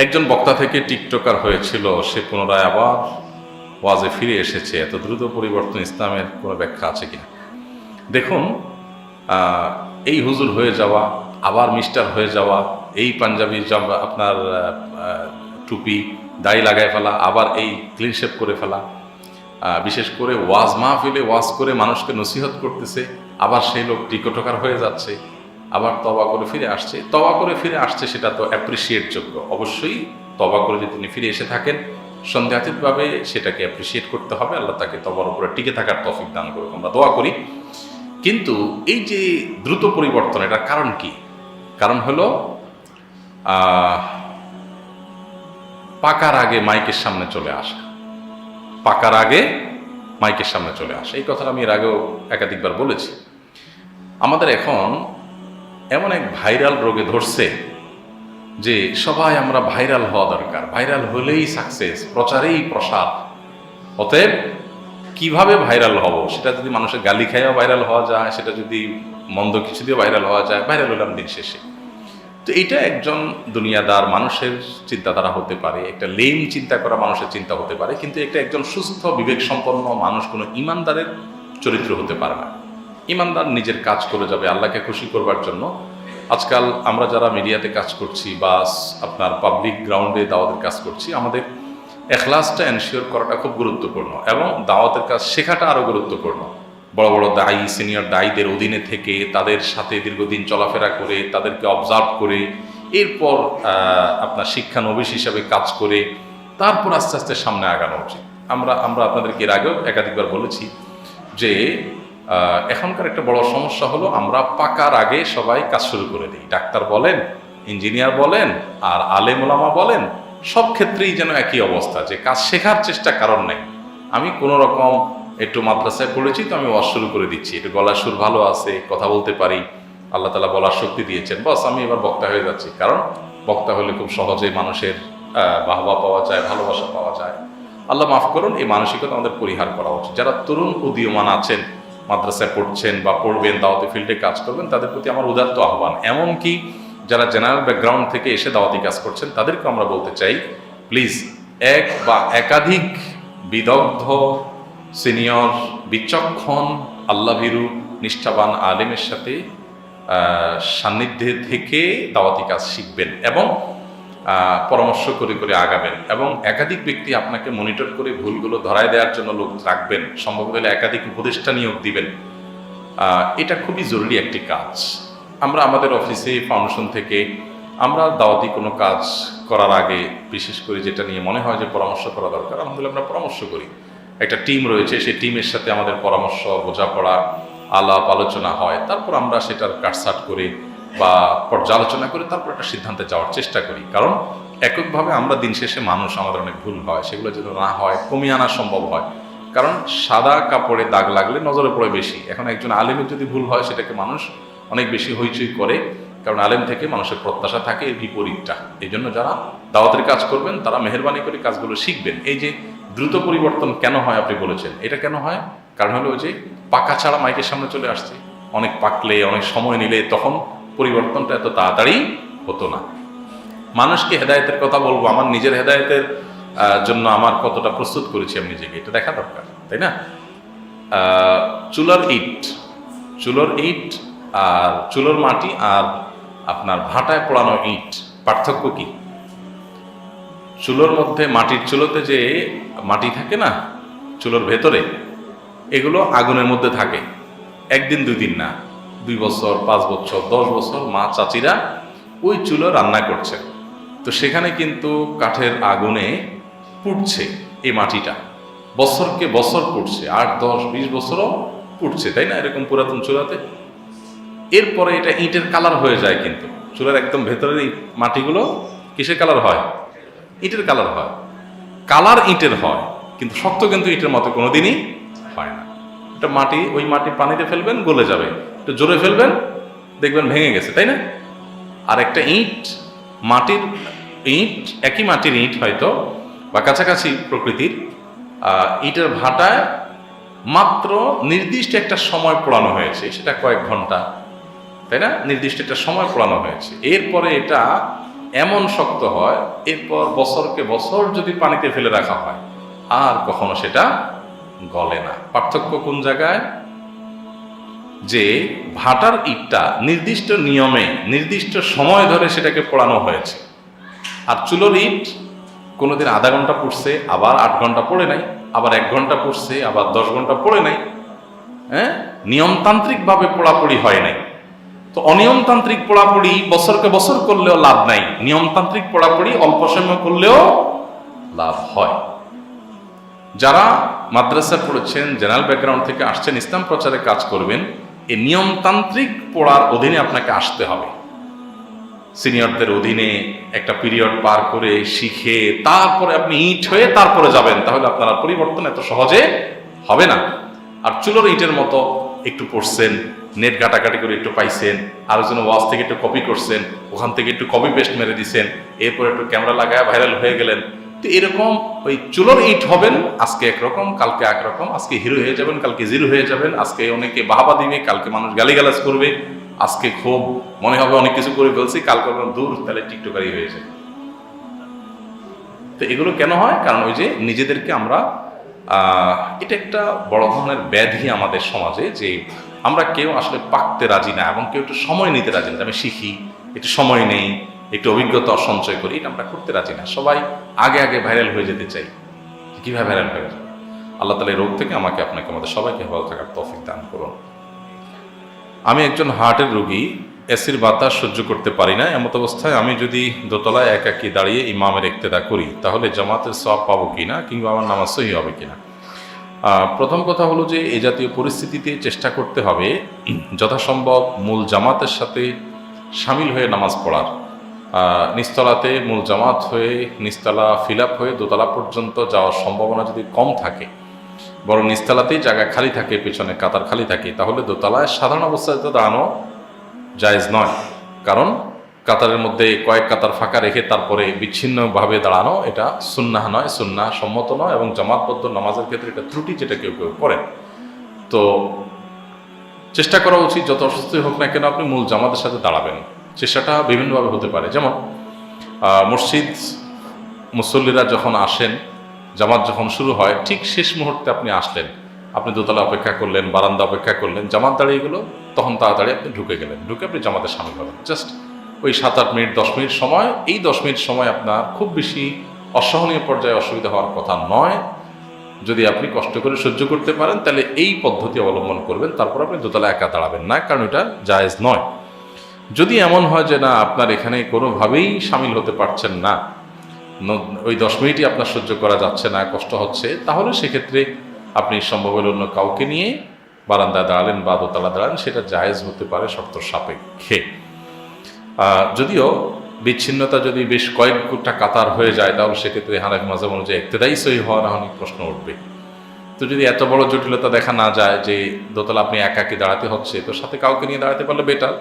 একজন বক্তা থেকে টিকটকার হয়েছিল, সে পুনরায় আবার ওয়াজে ফিরে এসেছে। এত দ্রুত পরিবর্তন ইসলামের কোনো ব্যাখ্যা আছে কিনা? দেখুন এই হুজুর হয়ে যাওয়া, আবার মিস্টার হয়ে যাওয়া, এই পাঞ্জাবি আপনার টুপি দাড়ি লাগায় ফেলা, আবার এই ক্লিন শেপ করে ফেলা বিশেষ করে ওয়াজ মাহফিলে ওয়াজ করে মানুষকে নসিহত করতেছে, আবার সেই লোক টিকটকার হয়ে যাচ্ছে। আবার তবা করে ফিরে আসছে। তবা করে ফিরে আসছে সেটা তো অ্যাপ্রিসিয়েট যোগ্য। অবশ্যই তবা করে যদি তিনি ফিরে এসে থাকেন সন্দেহাতীতভাবে সেটাকে অ্যাপ্রিসিয়েট করতে হবে। আল্লাহ তাকে তবার উপরে টিকে থাকার তফিক দান করুক। আমরা দোয়া করি। কিন্তু এই যে দ্রুত পরিবর্তন, এটার কারণ কি? কারণ হলো পাকার আগে মাইকের সামনে চলে আসা। পাকার আগে মাইকের সামনে চলে আসা। এই কথাটা আমি এর আগেও একাধিকবার বলেছি। আমাদের এখন এমন এক ভাইরাল রোগে ধরছে যে সবাই আমরা ভাইরাল হওয়া দরকার। ভাইরাল হলেই সাকসেস প্রচারেই প্রসাদ অতএব কীভাবে ভাইরাল হব? সেটা যদি মানুষের গালি খাইয়া ভাইরাল হওয়া যায়, সেটা যদি মন্দ কিছু দিয়ে ভাইরাল হওয়া যায়, ভাইরাল হলাম দিন শেষে। তো এইটা একজন দুনিয়াদার মানুষের চিন্তাধারা হতে পারে, একটা লেম চিন্তা করা মানুষের চিন্তা হতে পারে, কিন্তু একটা একজন সুস্থ বিবেক সম্পন্ন মানুষ, কোনো ইমানদারের চরিত্র হতে পারে না। ইমানদার নিজের কাজ করে যাবে, আল্লাহকে খুশি করবার জন্য। আজকাল আমরা যারা মিডিয়াতে কাজ করছি বা আপনার পাবলিক গ্রাউন্ডে দাওয়াতের কাজ করছি, আমাদের এখলাসটা এনশিওর করাটা খুব গুরুত্বপূর্ণ এবং দাওয়াতের কাজ শেখাটা আরও গুরুত্বপূর্ণ। বড় বড় দায়ী সিনিয়র দায়ীদের অধীনে থেকে, তাদের সাথে দীর্ঘদিন চলাফেরা করে, তাদেরকে অবজার্ভ করে, এরপর আপনার শিক্ষানবিশ হিসাবে কাজ করে, তারপর আস্তে আস্তে সামনে আগানো উচিত। আমরা আমরা আপনাদেরকে এর আগেও একাধিকবার বলেছি যে এখনকার একটা বড় সমস্যা হলো আমরা পাকার আগে সবাই কাজ শুরু করে দিই। ডাক্তার বলেন, ইঞ্জিনিয়ার বলেন, আর আলেম ওলামা বলেন, সব ক্ষেত্রেই যেন একই অবস্থা, যে কাজ শেখার চেষ্টা কারণ নেই। আমি কোনো রকম একটু মাদ্রাসায় পড়েছি তো আমি ওয়াজ শুরু করে দিচ্ছি। একটু গলার সুর ভালো আছে, কথা বলতে পারি, আল্লাহ তালা বলার শক্তি দিয়েছেন। বস, আমি এবার বক্তা হয়ে যাচ্ছি, কারণ বক্তা হলে খুব সহজে মানুষের বাহবা পাওয়া যায়, ভালোবাসা পাওয়া যায়। আল্লাহ মাফ করুন, এই মানসিকতা আমাদের পরিহার করা উচিত। যারা তরুণ উদীয়মান আছেন মাদ্রাসায় পড়ছেন বা পড়বেন, দাওয়াতি ফিল্ডে কাজ করবেন, তাদের প্রতি আমার উদাত্ত আহ্বান। এমনকি যারা জেনারেল ব্যাকগ্রাউন্ড থেকে এসে দাওয়াতি কাজ করছেন তাদেরকে আমরা বলতে চাই প্লিজ এক বা একাধিক বিদগ্ধ সিনিয়র বিচক্ষণ, আল্লাভীরু, নিষ্ঠাবান আলেমের সাথে সান্নিধ্যে থেকে দাওয়াতি কাজ শিখবেন। এবং পরামর্শ করে করে আগাবেন এবং একাধিক ব্যক্তি আপনাকে মনিটর করে ভুলগুলো ধরায় দেওয়ার জন্য লোক রাখবেন। সম্ভব হলে একাধিক উপদেষ্টা নিয়োগ দিবেন। এটা খুবই জরুরি একটি কাজ। আমরা আমাদের অফিসে ফাউন্ডেশন থেকে আমরা দাওয়াতি কোনো কাজ করার আগে, বিশেষ করে যেটা নিয়ে মনে হয় যে পরামর্শ করা দরকার, আলহামদুলিল্লাহ আমরা পরামর্শ করি। একটা টিম রয়েছে, সেই টিমের সাথে আমাদের পরামর্শ, বোঝাপড়া, আলাপ, আলোচনা হয়। তারপর আমরা সেটার কাটসাট করে বা পর্যালোচনা করে তারপর একটা সিদ্ধান্তে যাওয়ার চেষ্টা করি। কারণ এককভাবে আমরা দিন শেষে মানুষ, আমাদের অনেক ভুল হয়, সেগুলো যেন না হয়, কমিয়ে আনা সম্ভব হয়। কারণ সাদা কাপড়ে দাগ লাগলে নজরে পড়ে বেশি। এখন একজন আলেমের যদি ভুল হয়, সেটাকে মানুষ অনেক বেশি হইচই করে। কারণ আলেম থেকে মানুষের প্রত্যাশা থাকে এই বিপরীতটা। এই জন্য যারা দাওয়াতের কাজ করবেন, তারা মেহরবানি করে কাজগুলো শিখবেন। এই যে দ্রুত পরিবর্তন কেন হয় আপনি বলেছেন, এটা কেন হয়? কারণ হলো যে পাকা ছাড়া মাইকের সামনে চলে আসছে। অনেক পাকলে, অনেক সময় নিলে তখন পরিবর্তনটা এত তাড়াতাড়ি হতো না। মানুষকে হেদায়েতের কথা বলব, আমার নিজের হেদায়েতের জন্য আমার কতটা প্রস্তুত করেছি আমি নিজেকে, এটা দেখা দরকার, তাই না? চুলার ইট, চুলোর ইট আর চুলোর মাটি আর আপনার ভাটায় পোড়ানো ইট, পার্থক্য কি? চুলোর মধ্যে মাটির চুলোতে যে মাটি থাকে না, চুলোর ভেতরে, এগুলো আগুনের মধ্যে থাকে, একদিন দুই দিন না। দুই বছর, পাঁচ বছর, দশ বছর মা চাচিরা ওই চুলো রান্না করছে। তো সেখানে কিন্তু কাঠের আগুনে পুড়ছে এই মাটিটা। বছরকে বছর পুড়ছে, আট, দশ, বিশ বছরও পুড়ছে, তাই না? এরকম পুরাতন চুলাতে। এরপরে এটা ইটের কালার হয়ে যায় কিন্তু। চুলার একদম ভেতরের এই মাটিগুলো কিসের কালার হয়? ইটের কালার হয়। কালার ইটের হয়, কিন্তু শক্ত কিন্তু ইটের মতো কোনোদিনই হয় না। এটা মাটি, ওই মাটি পানিতে ফেলবেন, গলে যাবে। একটু জোরে ফেলবেন, দেখবেন ভেঙে গেছে, তাই না? আর একটা ইট, মাটির ইট, একই মাটির ইট হয়তো, বা কাছাকাছি প্রকৃতির ইটের ভাটায় মাত্র নির্দিষ্ট একটা সময় পোড়ানো হয়েছে, সেটা কয়েক ঘণ্টা, তাই না? নির্দিষ্ট একটা সময় পোড়ানো হয়েছে। এরপরে এটা এমন শক্ত হয়, এরপর বছরকে বছর যদি পানিতে ফেলে রাখা হয়, আর কখনো সেটা গলে না। পার্থক্য কোন জায়গায়? যে ভাটার ইটটা নির্দিষ্ট নিয়মে, নির্দিষ্ট সময় ধরে সেটাকে পোড়ানো হয়েছে। আর চুলোর ইট কোনোদিন আধা ঘণ্টা পড়ছে, আবার আট ঘণ্টা পড়ে নাই, আবার এক ঘণ্টা পড়ছে, আবার দশ ঘণ্টা পড়ে নাই। হ্যাঁ? নিয়মতান্ত্রিকভাবে পোড়াপড়ি হয় নাই। তো অনিয়মতান্ত্রিক পোড়াপড়ি বছরকে বছর করলেও লাভ নাই। নিয়মতান্ত্রিক পোড়াপড়ি অল্প সময় করলেও লাভ হয়। যারা মাদ্রাসা পড়েছেন, জেনারেল ব্যাকগ্রাউন্ড থেকে আসছেন, ইসলাম প্রচারে কাজ করবেন এই নিয়মতান্ত্রিক পড়ার অধীনে আপনাকে আসতে হবে। সিনিয়রদের অধীনে একটা পিরিয়ড পার করে শিখে তারপরে আপনি ইট হয়ে তারপরে যাবেন, তাহলে আপনার পরিবর্তন এত সহজে হবে না। আর চুলোর ইটের মতো একটু পড়ছেন নেট ঘাটাঘাটি করে একটু পাইছেন আরেকজন ওয়াজ থেকে একটু কপি করছেন, ওখান থেকে একটু কপি পেস্ট মেরে দিছেন, এরপর একটু ক্যামেরা লাগায় ভাইরাল হয়ে গেলেন তো এরকম ওই চুলোর ইট হবেন, আজকে একরকম, কালকে একরকম, আজকে হিরো হয়ে যাবেন, কালকে জিরো হয়ে যাবেন, আজকে অনেকে বাহাবা দিবে, কালকে মানুষ গালিগালাজ করবে, আজকে খুব মনে হবে অনেক কিছু করে ফেলছি, কালকে দূর, তাহলে টিকটকারি হয়ে যায় তো এগুলো কেন হয়? কারণ ওই যে নিজেদেরকে আমরা এটা একটা বড় ধরনের ব্যাধি আমাদের সমাজে যে আমরা কেউ আসলে পাকতে রাজি না, এবং কেউ একটু সময় নিতে রাজি না। আমি শিখি, একটু সময় নেই, একটু অভিজ্ঞতা সঞ্চয় করি, এটা আমরা করতে রাজি না। সবাই আগে আগে ভাইরাল হয়ে যেতে চাই। কীভাবে ভাইরাল হয়ে যাবে? আল্লাহ তালা এই রোগ থেকে আমাকে, আপনাকে, আমাদের সবাইকে ভালো থাকার তৌফিক দান করুন। আমি একজন হার্টের রোগী এসির বাতাস সহ্য করতে পারি না, এমত অবস্থায় আমি যদি দোতলায় একাকি দাঁড়িয়ে ইমামের একতেদা করি, তাহলে জামাতের সব পাবো কিনা, কিংবা আমার নামাজ সহি হবে কি না প্রথম কথা হলো যে, এ জাতীয় পরিস্থিতিতে চেষ্টা করতে হবে, যথাসম্ভব মূল জামাতের সাথে সামিল হয়ে নামাজ পড়ার। নিস্তলাতে মূল জামাত হয়ে নিস্তলা ফিল হয়ে দোতলা পর্যন্ত যাওয়ার সম্ভাবনা যদি কম থাকে, বরং নিস্তালাতেই জায়গা খালি থাকে, পেছনে কাতার খালি থাকে, তাহলে দোতলায় সাধারণ অবস্থায় তো দাঁড়ানো জায়েজ নয়। কারণ কাতারের মধ্যে কয়েক কাতার ফাঁকা রেখে তারপরে বিচ্ছিন্নভাবে দাঁড়ানো, এটা সুন্নাহ নয়, সুন্নাহ সম্মত নয়, এবং জামাতবদ্ধ নামাজের ক্ষেত্রে এটা ত্রুটি যেটা কেউ কেউ করেন তো চেষ্টা করা উচিত, যত অসুস্থই হোক না কেন, আপনি মূল জামাতের সাথে দাঁড়াবেন। চেষ্টাটা বিভিন্নভাবে হতে পারে। যেমন মসজিদ মুসল্লিরা যখন আসেন, জামাত যখন শুরু হয়, ঠিক শেষ মুহূর্তে আপনি আসলেন। আপনি দোতলা অপেক্ষা করলেন, বারান্দা অপেক্ষা করলেন, জামাত দাঁড়িয়ে গেল, তখন তাড়াতাড়ি আপনি ঢুকে গেলেন। ঢুকে আপনি জামাতে সামিল হলেন। জাস্ট ওই সাত আট মিনিট, দশ মিনিট সময়, এই দশ মিনিট সময় আপনার খুব বেশি অসহনীয় পর্যায়ে অসুবিধা হওয়ার কথা নয়। যদি আপনি কষ্ট করে সহ্য করতে পারেন, তাহলে এই পদ্ধতি অবলম্বন করবেন, তারপর আপনি দোতলা একা দাঁড়াবেন না, কারণ এটা জায়েজ নয়। যদি এমন হয় যে না, আপনার এখানে কোনোভাবেই সামিল হতে পারছেন না ওই দশ মিনিটই আপনার সহ্য করা যাচ্ছে না, কষ্ট হচ্ছে, তাহলে সেক্ষেত্রে আপনি সম্ভব হলে অন্য কাউকে নিয়ে বারান্দায় দাঁড়ালেন বা দোতলা দাঁড়ালেন, সেটা জায়েজ হতে পারে শর্ত সাপেক্ষে। যদিও বিচ্ছিন্নতা যদি বেশ কয়েকটা কাতার হয়ে যায়, তাহলে সেক্ষেত্রে হানাফি মাঝে অনুযায়ী একতেদাই সহি হওয়া না অনেক প্রশ্ন উঠবে। তো যদি এত বড় জটিলতা দেখা না যায় যে দোতলা আপনি একাকি দাঁড়াতে হচ্ছে, তো সাথে কাউকে নিয়ে দাঁড়াতে পারলে বেটার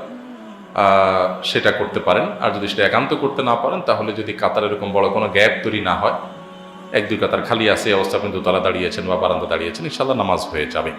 সেটা করতে পারেন। আর যদি সেটা একান্ত করতে না পারেন, তাহলে যদি কাতার এরকম বড় কোনো গ্যাপ তৈরি না হয়, এক দুই কাতার খালি আছে অবস্থা আপনি দোতলা দাঁড়িয়েছেন বা বারান্দা দাঁড়িয়েছেন ইনশাল্লাহ নামাজ হয়ে যাবে।